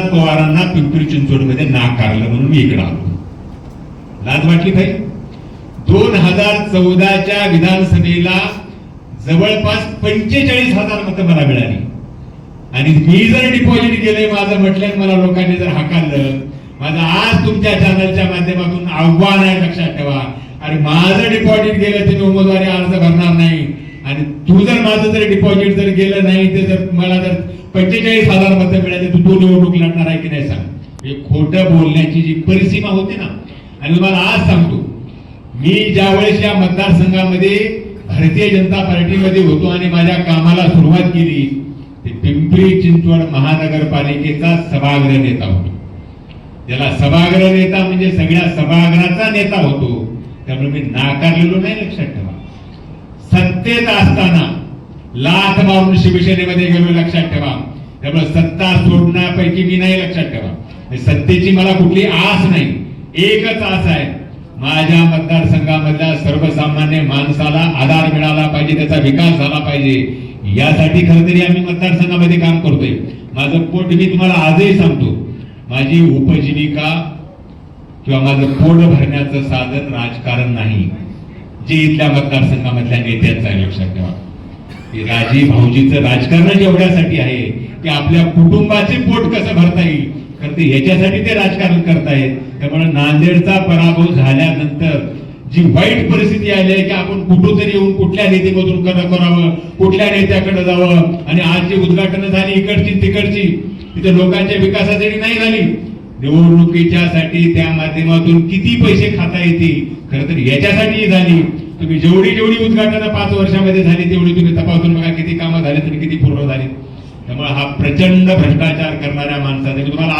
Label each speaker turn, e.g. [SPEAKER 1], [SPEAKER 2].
[SPEAKER 1] पवारांना पिंपरी चिंचवडमध्ये नाकारलं म्हणून मी इकडे आलो. लाज वाटली भाई दोन हजार चौदाच्या विधानसभेला जवळपास पंचेचाळीस हजार मतं मला मिळाली. आणि मी जर डिपॉझिट केलंय माझं म्हटलं मला लोकांनी जर हाकारलं माझं आज तुमच्या चॅनलच्या माध्यमातून आव्हान आहे लक्षात ठेवा. आणि माझं डिपॉझिट गेलं ते मी उमेदवारी अर्ज भरणार नाही. आणि तू जर माझं जर डिपॉझिट जर गेलं नाही ते जर मला जर पंचेचाळीस हजार मतं मिळाले तू तो निवडणूक लढणार आहे की नाही सांग? हे खोटं बोलण्याची जी परिसीमा होती ना आणि तुम्हाला आज सांगतो मी ज्यावेळेस या मतदारसंघामध्ये भारतीय जनता पार्टीमध्ये होतो आणि माझ्या कामाला सुरुवात केली ते पिंपरी चिंचवड महानगरपालिकेचा सभागृह नेता होतो. ज्याला सभागृह नेता म्हणजे सगळ्या सभागृहाचा नेता होतो त्यामुळे मी नाकारलेलो नाही लक्षात ठेवा. सत्तेत असताना लाथ मारून शिवसेनेमध्ये गेलो लक्षात ठेवा. त्यामुळे सत्ता सोडण्यापैकी मी नाही लक्षात ठेवा. सत्तेची मला कुठली आस नाही. एकच आस आहे माझ्या मतदारसंघामधल्या सर्वसामान्य माणसाला आधार मिळाला पाहिजे त्याचा विकास झाला पाहिजे. यासाठी खरं तरी आम्ही मतदारसंघामध्ये काम करतोय. माझं पोट मी तुम्हाला आजही सांगतो. माझी उपजीविका किंवा माझं पोट भरण्याचं साधन राजकारण नाही. जे इथल्या मतदारसंघामधल्या नेत्यांचं आहे लक्षात ठेवा. राजी भाऊजीचं राजकारणच एवढ्यासाठी आहे की आपल्या कुटुंबाचे पोट कसं भरता येईल? तर ते ह्याच्यासाठी ते राजकारण करतायत. त्यामुळे नांदेडचा पराभव झाल्यानंतर जी वाईट परिस्थिती आली आहे की आपण कुठून तरी येऊन कुठल्या नेतेमधून कसं करावं कुठल्या नेत्याकडे जावं? आणि आज जी उद्घाटन झाली इकडची तिकडची तिथे लोकांच्या विकासासाठी नाही झाली. निवडणुकीच्यासाठी त्या माध्यमातून किती पैसे खाता येतील? खरं तर याच्यासाठी झाली. तुम्ही जेवढी जेवढी उद्घाटनं पाच वर्षामध्ये झाली तेवढी तुम्ही तपासून बघा किती कामं झाली तुम्ही किती पूर्ण झाली त्यामुळे हा प्रचंड भ्रष्टाचार करणाऱ्या माणसाचा तुम्हाला